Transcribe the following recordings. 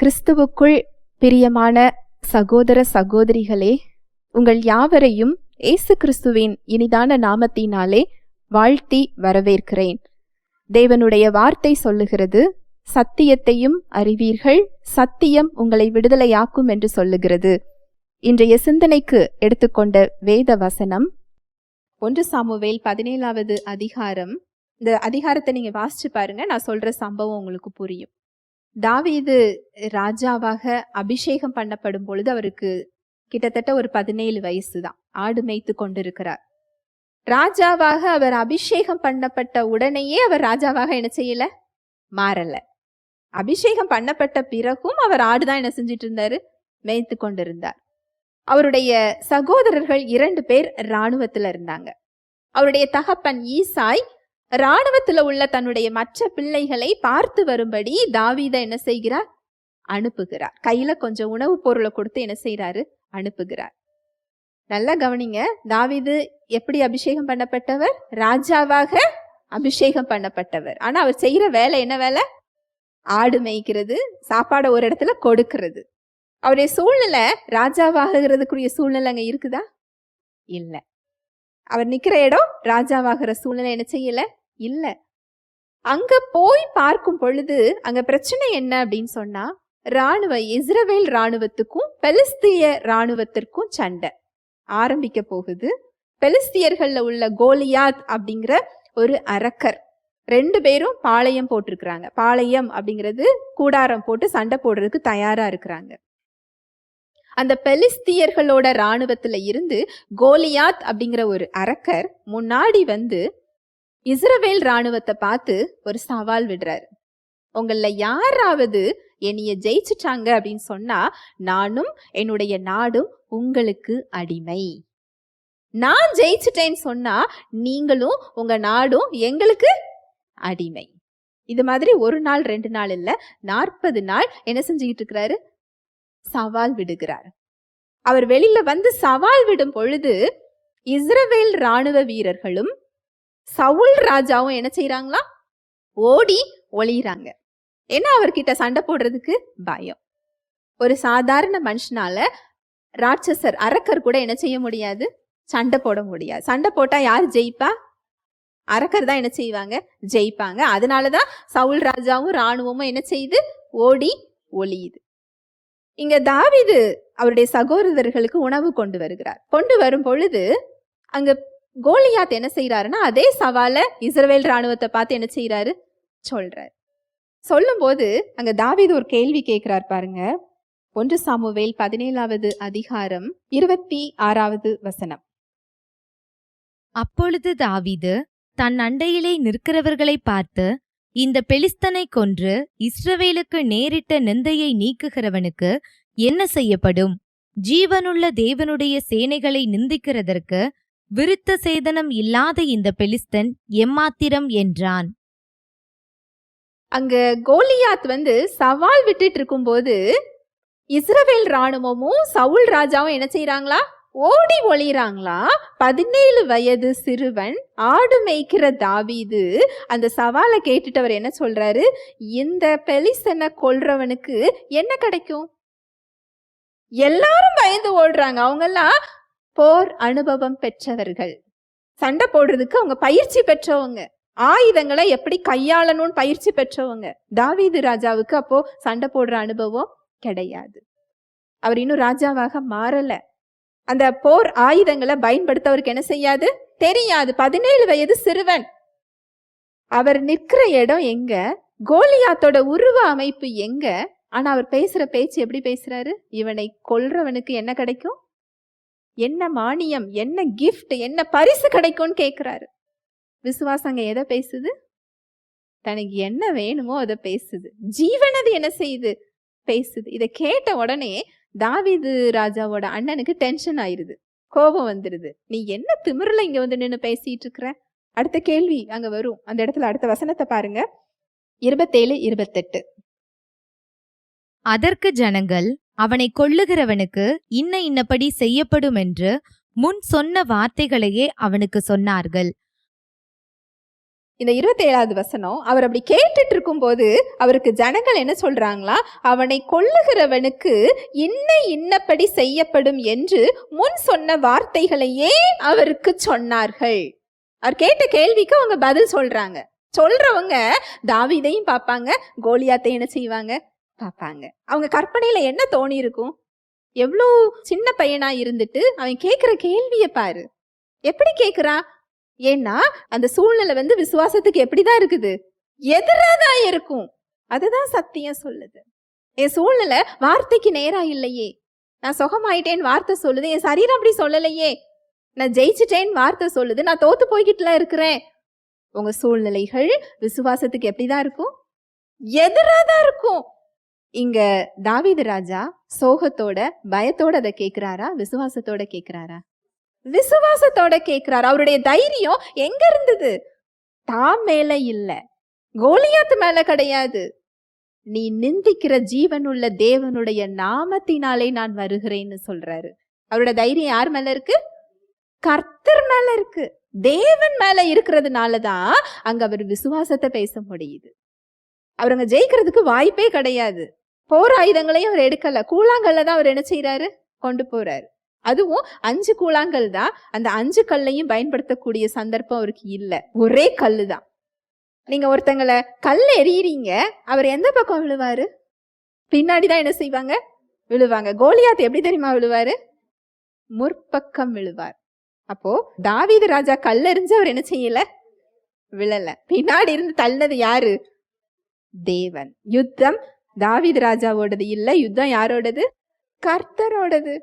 கிறிஸ்துவுக்குள் பிரியமான சகோதர சகோதரிகளே உங்கள் யாவரையும் இயேசு கிறிஸ்துவின் இனிதான நாமத்தினாலே வாழ்த்தி வரவேற்கிறேன். தேவனுடைய வார்த்தை சொல்லுகிறது சத்தியத்தையும் அறிவீர்கள் சத்தியம் உங்களை விடுதலையாக்கும் என்று சொல்லுகிறது. இன்றைய சிந்தனைக்கு எடுத்துக்கொண்ட வேத வசனம் ஒன்று சாமுவேல் பதினேழாவது அதிகாரம். இந்த அதிகாரத்தை நீங்க வாசிச்சு பாருங்க நான் சொல்ற சம்பவம் உங்களுக்கு புரியும். தாவீது ராஜாவாக அபிஷேகம் பண்ணப்படும் பொழுது அவருக்கு கிட்டத்தட்ட ஒரு பதினேழு வயசு தான் ஆடு மேய்த்து கொண்டிருக்கிறார். ராஜாவாக அவர் அபிஷேகம் பண்ணப்பட்ட உடனேயே அவர் ராஜாவாக என்ன செய்யல? மாறல. அபிஷேகம் பண்ணப்பட்ட பிறகும் அவர் ஆடுதான் என்ன செஞ்சிட்டு இருந்தாரு மேய்த்து கொண்டிருந்தார். அவருடைய சகோதரர்கள் இரண்டு பேர் இராணுவத்தில் இருந்தாங்க. அவருடைய தகப்பன் ஈசாய் ராணுவத்தில் உள்ள தன்னுடைய மற்ற பிள்ளைகளை பார்த்து வரும்படி தாவீத என்ன செய்கிறார்? அனுப்புகிறார். கையில கொஞ்சம் உணவுப் பொருளை கொடுத்து என்ன செய்யறாரு அனுப்புகிறார். நல்லா கவனிங்க. தாவீது எப்படி அபிஷேகம் பண்ணப்பட்டவர்? ராஜாவாக அபிஷேகம் பண்ணப்பட்டவர். ஆனா அவர் செய்யற வேலை என்ன வேலை? ஆடு மேய்க்கிறது சாப்பாடை ஒரு இடத்துல கொடுக்கிறது. அவருடைய சூழ்நிலை ராஜாவாகிறதுக்குரிய சூழ்நிலை அங்க இருக்குதா? இல்லை. அவர் நிக்கிற இடம் ராஜாவாகிற சூழ்நிலை என்ன செய்யல? இல்லை. அங்க போய் பார்க்கும் பொழுது அங்க பிரச்சனை என்ன அப்படின்னு சொன்னா ராணுவ இஸ்ரவேல் ராணுவத்துக்கும் பெலிஸ்திய ராணுவத்திற்கும் சண்டை ஆரம்பிக்க போகுது. பெலிஸ்தியர்கள்ல உள்ள கோலியாத் அப்படிங்கிற ஒரு அரக்கர் ரெண்டு பேரும் பாளையம் போட்டிருக்கிறாங்க. பாளையம் அப்படிங்கிறது கூடாரம் போட்டு சண்டை போடுறதுக்கு தயாரா இருக்கிறாங்க. அந்த பெலிஸ்தியர்களோட ராணுவத்துல இருந்து கோலியாத் அப்படிங்கிற ஒரு அரக்கர் முன்னாடி வந்து இஸ்ரவேல் ராணுவத்தை பார்த்து ஒரு சவால் விடுறாரு. உங்கள யாராவது என்னைய ஜெயிச்சுட்டாங்க அப்படின்னு சொன்னா நானும் என்னுடைய நாடும் உங்களுக்கு அடிமை. நான் ஜெயிச்சிட்டேன்னு சொன்னா நீங்களும் உங்க நாடும் எங்களுக்கு அடிமை. இது மாதிரி ஒரு நாள் ரெண்டு நாள் இல்ல நாற்பது நாள் என்ன செஞ்சுக்கிட்டு இருக்கிறாரு? சவால் விடுகிறார். அவர் வெளியில வந்து சவால் விடும் பொழுது இஸ்ரவேல் ராணுவ வீரர்களும் சவுல் ராஜாவும் என்ன செய்யறாங்களா ஓடி ஒளியிறாங்க. ஏன்னா அவர்கிட்ட சண்டை போடுறதுக்கு? பயம். ஒரு சாதாரண மனுஷனால ராட்சசர் அரக்கர் கூட என்ன செய்ய முடியாது? சண்டை போட முடியாது. சண்டை போட்டா யார் ஜெயிப்பா? அரக்கர் தான் என்ன செய்வாங்க? ஜெயிப்பாங்க. அதனாலதான் சவுல் ராஜாவும் ராணுவமும் என்ன செய்யுது ஓடி ஒளியுது. இங்க தாவிது அவருடைய சகோதரர்களுக்கு உணவு கொண்டு வருகிறார். கொண்டு வரும் பொழுது அங்க கோலியாத் என்ன செய்யறாருன்னா அதே சவால இஸ்ரவேல் ராணுவத்தை பார்த்து என்ன செய்யறாரு சொல்றாரு. சொல்லும்போது அங்க தாவீது ஒரு கேள்வி கேட்கிறார் பாருங்க. ஒன்று சாமுவேல் பதினேழாவது அதிகாரம் இருபத்தி ஆறாவது வசனம். அப்பொழுது தாவீது தன் அண்டையிலே நிற்கிறவர்களை பார்த்து இந்த பெலிஸ்தனை கொன்று இஸ்ரவேலுக்கு நேரிட்ட நிந்தையை நீக்குகிறவனுக்கு என்ன செய்யப்படும்? ஜீவனுள்ள தேவனுடைய சேனைகளை நிந்திக்கிறதற்கு விருத்த சேதனம் இல்லாத இந்த பெலிஸ்தன் எம்மாத்திரம் என்றான். அங்க கோலியாத் வந்து சவால் விட்டுட்டு இருக்கும்போது இஸ்ரவேல் ராணுவமும் சவுல் ராஜாவும் என்ன செய்யறாங்களா ஓடி ஒளிறாங்களா பதினேழு வயது சிறுவன் ஆடு மேய்க்கிற தாவீது அந்த சவாலை கேட்டுட்டு அவர் என்ன சொல்றாரு? இந்த பெலிசனை கொல்றவனுக்கு என்ன கிடைக்கும்? எல்லாரும் பயந்து ஓடுறாங்க. அவங்கெல்லாம் போர் அனுபவம் பெற்றவர்கள். சண்டை போடுறதுக்கு அவங்க பயிற்சி பெற்றவங்க. ஆயுதங்களை எப்படி கையாளணும்னு பயிற்சி பெற்றவங்க. தாவீது ராஜாவுக்கு அப்போ சண்டை போடுற அனுபவம் கிடையாது. அவர் இன்னும் ராஜாவாக மாறல. அந்த போர் ஆயுதங்களை பயன்படுத்த அவருக்கு என்ன செய்யாது? தெரியாது. பதினேழு வயது சிறுவன். அவர் நிற்கிற இடம் எங்க? கோலியாத்தோட உருவ அமைப்பு எங்க? ஆனா அவர் பேசுற பேச்சு எப்படி பேசுறாரு? இவனை கொல்றவனுக்கு என்ன கிடைக்கும்? என்ன மானியம் என்ன கிஃப்ட் என்ன பரிசு கிடைக்கும்னு கேட்குறாரு விசுவாசங்க எதை பேசுது? தனக்கு என்ன வேணுமோ அதை பேசுது. ஜீவனது என்ன செய்யுது? பேசுது. இதை கேட்ட உடனே தாவீது ராஜாவோட அண்ணனுக்கு டென்ஷன் ஆயிருது. கோபம் வந்துடுது நீ என்ன திமிரில் இங்கே வந்து நின்று பேசிட்டு இருக்கிற? அடுத்த கேள்வி அங்கே வரும். அந்த இடத்துல அடுத்த வசனத்தை பாருங்க. இருபத்தேழு இருபத்தெட்டு. அதற்கு ஜனங்கள் அவனை கொள்ளுகிறவனுக்கு இன்ன இன்னபடி செய்யப்படும் என்று முன் சொன்ன வார்த்தைகளையே அவனுக்கு சொன்னார்கள். இந்த இருபத்தேழாவது வசனம் அவர் அப்படி கேட்டுட்டு இருக்கும்போது அவருக்கு ஜனங்கள் என்ன சொல்றாங்களா? அவனை கொள்ளுகிறவனுக்கு இன்ன இன்னப்படி செய்யப்படும் என்று முன் சொன்ன வார்த்தைகளையே அவருக்கு சொன்னார்கள்? அவர் கேட்ட கேள்விக்கு அவங்க பதில் சொல்றாங்க. சொல்றவங்க தாவிதையும் பார்ப்பாங்க கோலியாத்தை என்ன செய்வாங்க? பார்ப்பாங்க. அவங்க கற்பனையில என்ன தோணி இருக்கும்? எவ்வளோ சின்ன பையனா இருந்துட்டு அவன் கேட்குற கேள்வியை பாரு. எப்படி கேட்குறான் ஏன்னா அந்த சூழ்நிலை வந்து விசுவாசத்துக்கு எப்படிதான் இருக்குது? எதிராதான் இருக்கும். அதுதான் சத்தியம் சொல்லுது. என் சூழ்நிலை வார்த்தைக்கு நேரா இல்லையே. நான் சுகமாயிட்டேன்னு வார்த்தை சொல்லுது. என் சரீரம் அப்படி சொல்லலையே. நான் ஜெயிச்சிட்டேன்னு வார்த்தை சொல்லுது. நான் தோத்து போய்கிட்டுல இருக்கிறேன். உங்க சூழ்நிலைகள் விசுவாசத்துக்கு எப்படிதான் இருக்கும்? எதிராதான் இருக்கும். இங்க தாவீது ராஜா சோகத்தோட பயத்தோட அதை கேக்குறாரா? விசுவாசத்தோட கேக்குறாரா? விசுவாசத்தோட கேக்குறாரு. அவருடைய தைரியம் எங்க இருந்தது? தாம் மேல இல்ல. கோலியாத்து மேல கிடையாது. நீ நிந்திக்கிற ஜீவனுள்ள தேவனுடைய நாமத்தினாலே நான் வருகிறேன்னு சொல்றாரு. அவரோட தைரியம் யார் மேல இருக்கு? கர்த்தர் மேல இருக்கு. தேவன் மேல இருக்கிறதுனால தான் அங்க அவர் விசுவாசத்தை பேச முடியுது. அவர் அங்க ஜெயிக்கிறதுக்கு வாய்ப்பே கிடையாது. போர் ஆயுதங்களையும் அவர் எடுக்கல. கூழாங்கல்ல தான் அவர் என்ன செய்யறாரு கொண்டு போறாரு. அதுவும் அஞ்சு கூழாங்கல் தான். அந்த அஞ்சு கல்லையும் பயன்படுத்தக்கூடிய சந்தர்ப்பம் அவருக்கு இல்லை. ஒரே கல்லு தான். நீங்க ஒருத்தங்களை கல் எறியறீங்க அவர் எந்த பக்கம் விழுவாரு? பின்னாடி தான் என்ன செய்வாங்க? விழுவாங்க. கோலியாத் எப்படி தெரியுமா விழுவாரு? முற்பக்கம் விழுவார். அப்போ தாவீது ராஜா கல்லெறிஞ்சு அவர் என்ன செய்யல? விழல. பின்னாடி இருந்து தள்ளது யாரு? தேவன். யுத்தம் தாவித் ராஜாவோடது இல்லை யுத்தம் யாரோடது? கர்த்தரோடது.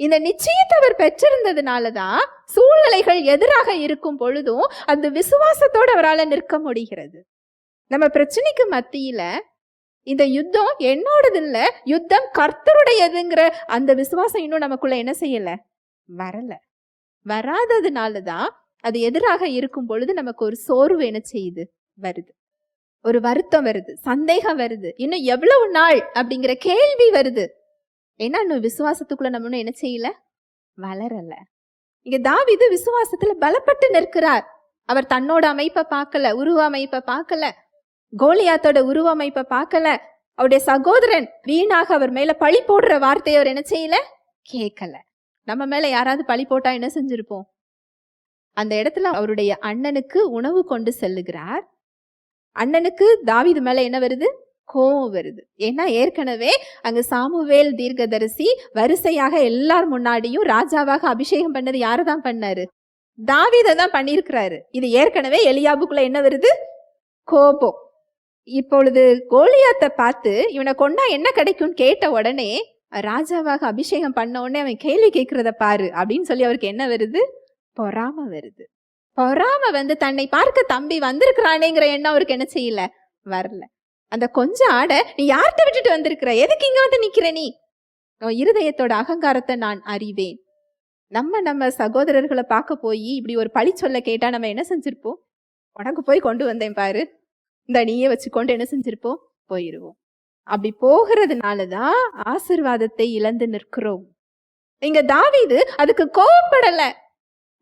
இந்த நிச்சயத்தை அவர் பெற்றிருந்ததுனாலதான் சூழ்நிலைகள் எதிராக இருக்கும் பொழுதும் அந்த விசுவாசத்தோட அவரால் நிற்க முடிகிறது. நம்ம பிரச்சனைக்கு மத்தியில இந்த யுத்தம் என்னோடது இல்லை யுத்தம் கர்த்தருடையதுங்கிற அந்த விசுவாசம் இன்னும் நமக்குள்ள என்ன செய்யல? வரல. வராததுனால தான் அது எதிராக இருக்கும் பொழுது நமக்கு ஒரு சோர்வு என்ன செய்யுது? வருது. ஒரு வருத்தம் வருது சந்தேகம் வருது. இன்னும் எவ்வளவு நாள் அப்படிங்கிற கேள்வி வருது. ஏன்னா இன்னும் விசுவாசத்துக்குள்ள நம்ம இன்னும் என்ன செய்யல? வளரல. இங்க தாவிது விசுவாசத்துல பலப்பட்டு நிற்கிறார். அவர் தன்னோட அமைப்பை பார்க்கல உருவ அமைப்பை பார்க்கல கோலியாத்தோட உருவ அமைப்பை பார்க்கல. அவருடைய சகோதரன் வீணாக அவர் மேல பழி போடுற வார்த்தையை அவர் என்ன செய்யல? கேட்கல. நம்ம மேல யாராவது பழி போட்டா என்ன செஞ்சிருப்போம்? அந்த இடத்துல அவருடைய அண்ணனுக்கு உணவு கொண்டு செல்லுகிறார். அண்ணனுக்கு தாவிது மேல என்ன வருது? கோவம் வருது. ஏன்னா ஏற்கனவே அங்க சாமுவேல் தீர்க்கதரிசி வரிசையாக எல்லார் முன்னாடியும் ராஜாவாக அபிஷேகம் பண்ணது யாரை தான் பண்ணாரு? தாவீதை தான் பண்ணியிருக்கிறாரு. இது ஏற்கனவே எலியாபுக்குள்ள என்ன வருது? கோபம். இப்பொழுது கோலியாத்தை பார்த்து இவனை கொண்டா என்ன கிடைக்கும்னு கேட்ட உடனே ராஜாவாக அபிஷேகம் பண்ண உடனே அவன் கேள்வி கேட்கிறத பாரு அப்படின்னு சொல்லி அவருக்கு என்ன வருது? பொறாம வருது. பொறாம வந்து தன்னை பார்க்க தம்பி வந்திருக்கிறானேங்கிற எண்ணம் அவருக்கு என்ன செய்யல? வரல. அந்த கொஞ்ச ஆடை நீ யார்கிட்ட விட்டுட்டு வந்திருக்கிற? எதுக்கு இங்க வந்து நிக்கிற நீ? உன் இருதயத்தோட அகங்காரத்தை நான் அறிவேன். நம்ம நம்ம சகோதரர்களை பார்க்க போய் இப்படி ஒரு பழி சொல்ல கேட்டா நம்ம என்ன செஞ்சிருப்போம்? உனக்கு போய் கொண்டு வந்தேன் பாரு. இந்த நீயே வச்சுக்கொண்டு என்ன செஞ்சிருப்போம்? போயிருவோம். அப்படி போகிறதுனால தான் ஆசிர்வாதத்தை இழந்து நிற்கிறோம். இங்க தாவீது அதுக்கு கோவப்படலை.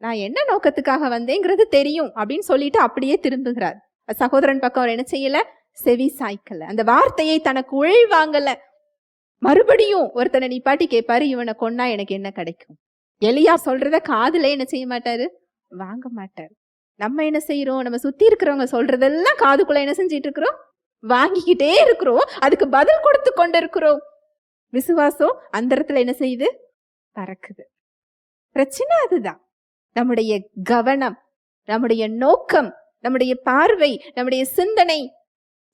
நான் என்ன நோக்கத்துக்காக வந்தேங்கிறது தெரியும் அப்படின்னு சொல்லிட்டு அப்படியே திரும்புகிறார். சகோதரன் பக்கம் அவர் என்ன செய்யல? செவி சாய்க்கல. அந்த வார்த்தையை தனக்கு உள் மறுபடியும் ஒருத்தனை நிப்பாட்டி கேட்பாரு இவனை கொன்னா எனக்கு என்ன கிடைக்கும்? எலியா சொல்றத காதுல என்ன செய்ய மாட்டாரு? வாங்க மாட்டார். நம்ம என்ன செய்யறோம் நம்ம சுத்தி இருக்கிறவங்க சொல்றதெல்லாம் காதுக்குள்ள என்ன செஞ்சிட்டு இருக்கிறோம்? வாங்கிக்கிட்டே இருக்கிறோம். அதுக்கு பதில் கொடுத்து கொண்டு இருக்கிறோம் விசுவாசம் அந்த இடத்துல என்ன செய்யுது? பறக்குது. பிரச்சனை அதுதான். நம்முடைய கவனம் நம்முடைய நோக்கம் நம்முடைய பார்வை நம்முடைய சிந்தனை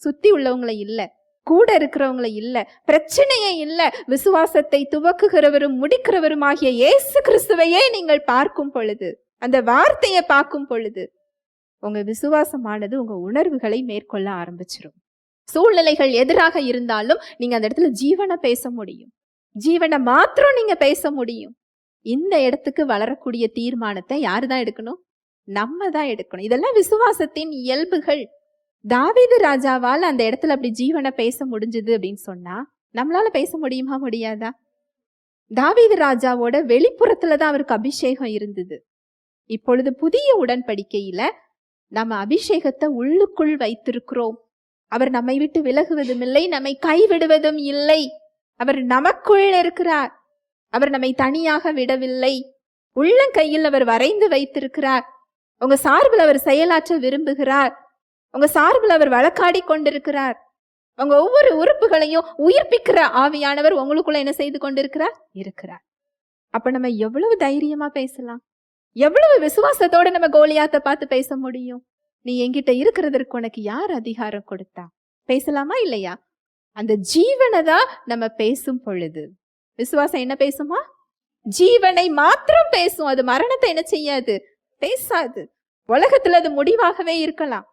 சுத்தி உள்ளவங்களை இல்லை கூட இருக்கிறவங்களை இல்லை பிரச்சனையே இல்லை விசுவாசத்தை துவக்குகிறவரும் முடிக்கிறவரும் ஆகிய இயேசு கிறிஸ்துவையே நீங்கள் பார்க்கும் பொழுது அந்த வார்த்தையை பார்க்கும் பொழுது உங்க விசுவாசமானது உங்க உணர்வுகளை மேற்கொள்ள ஆரம்பிச்சிடும் சூழ்நிலைகள் எதிராக இருந்தாலும் நீங்க அந்த இடத்துல ஜீவனை பேச முடியும். ஜீவனை மாத்திரம் நீங்க பேச முடியும். இந்த இடத்துக்கு வளரக்கூடிய தீர்மானத்தை யாரு தான் எடுக்கணும்? நம்ம தான் எடுக்கணும். இதெல்லாம் விசுவாசத்தின் இயல்புகள். தாவீது ராஜாவால் அந்த இடத்துல அப்படி ஜீவனை பேச முடிஞ்சது அப்படின்னு சொன்னா நம்மளால பேச முடியுமா முடியாதா? தாவீது ராஜாவோட வெளிப்புறத்துல தான் அவருக்கு அபிஷேகம் இருந்தது. இப்பொழுது புதிய உடன்படிக்கையில நம்ம அபிஷேகத்தை உள்ளுக்குள் வைத்திருக்கிறோம். அவர் நம்மை விட்டு விலகுவதும் இல்லை நம்மை கைவிடுவதும் இல்லை. அவர் நமக்குள் இருக்கிறார். அவர் நம்மை தனியாக விடவில்லை. உள்ளங்கையில் அவர் வரைந்து வைத்திருக்கிறார். உங்க சார்பில் அவர் செயலாற்ற விரும்புகிறார். உங்க சார்பில் அவர் வழக்காடி கொண்டிருக்கிறார். உங்க ஒவ்வொரு உறுப்புகளையும் உயிர்ப்பிக்கிற ஆவியானவர் உங்களுக்குள்ள என்ன செய்து கொண்டிருக்கிறார்? இருக்கிறார். அப்ப நம்ம எவ்வளவு தைரியமா பேசலாம்? எவ்வளவு விசுவாசத்தோட நம்ம கோலியாத்த பார்த்து பேச முடியும்? நீ என்கிட்ட இருக்கிறதற்கு உனக்கு யார் அதிகாரம் கொடுத்தா? பேசலாமா இல்லையா? அந்த ஜீவனை தான் நம்ம பேசும் பொழுது. விசுவாசம் என்ன பேசுமா? ஜீவனை மாத்திரம் பேசும். அது மரணத்தை என்ன செய்யாது? பேசாது. உலகத்துல அது முடிவாகவே இருக்கலாம்.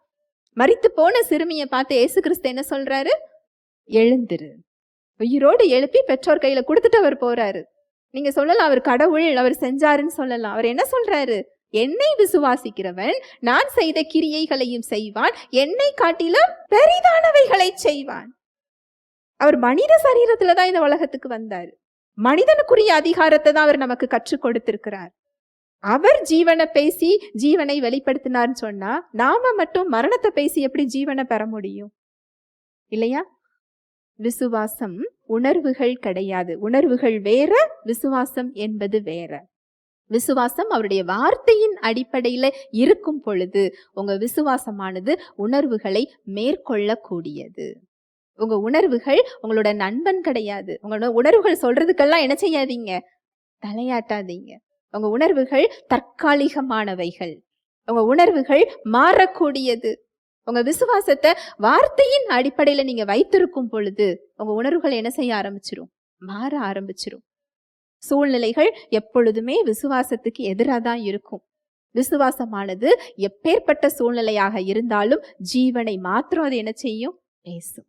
மறித்து போன சிறுமியை பார்த்து ஏசு கிறிஸ்து என்ன சொல்றாரு? எழுந்துரு. உயிரோடு எழுப்பி பெற்றோர் கையில கொடுத்துட்டு அவர் போறாரு. நீங்க சொல்லலாம் அவர் கடவுள் அவர் செஞ்சாருன்னு சொல்லலாம். அவர் என்ன சொல்றாரு? என்னை விசுவாசிக்கிறவன் நான் செய்த கிரியைகளையும் செய்வான். என்னை காட்டிலும் பெரிதானவைகளை செய்வான். அவர் மனித சரீரத்துல தான் இந்த உலகத்துக்கு வந்தாரு. மனிதனுக்குரிய அதிகாரத்தை தான் அவர் நமக்கு கற்றுக் கொடுத்திருக்கிறார். அவர் ஜீவனை பேசி ஜீவனை வெளிப்படுத்தினார்னு சொன்னா நாம மட்டும் மரணத்தை பேசி எப்படி ஜீவனை பெற முடியும்? இல்லையா? விசுவாசம் உணர்வுகள் கிடையாது. உணர்வுகள் வேற விசுவாசம் என்பது வேற. விசுவாசம் அவருடைய வார்த்தையின் அடிப்படையில இருக்கும் பொழுது உங்க விசுவாசமானது உணர்வுகளை மேற்கொள்ளக்கூடியது. உங்க உணர்வுகள் உங்களோட நண்பன் கிடையாது. உங்களோட உணர்வுகள் சொல்றதுக்கெல்லாம் என்ன செய்யாதீங்க? தலையாட்டாதீங்க. உங்க உணர்வுகள் தற்காலிகமானவைகள். உங்க உணர்வுகள் மாறக்கூடியது. உங்க விசுவாசத்தை வார்த்தையின் அடிப்படையில நீங்க வைத்திருக்கும் பொழுது உங்க உணர்வுகள் என்ன செய்ய ஆரம்பிச்சிரும்? மாற ஆரம்பிச்சிரும். சூழ்நிலைகள் எப்பொழுதுமே விசுவாசத்துக்கு எதிராக தான் இருக்கும். விசுவாசமானது எப்பேற்பட்ட சூழ்நிலையாக இருந்தாலும் ஜீவனை மாத்திரம் அது என்ன செய்யும்? பேசும்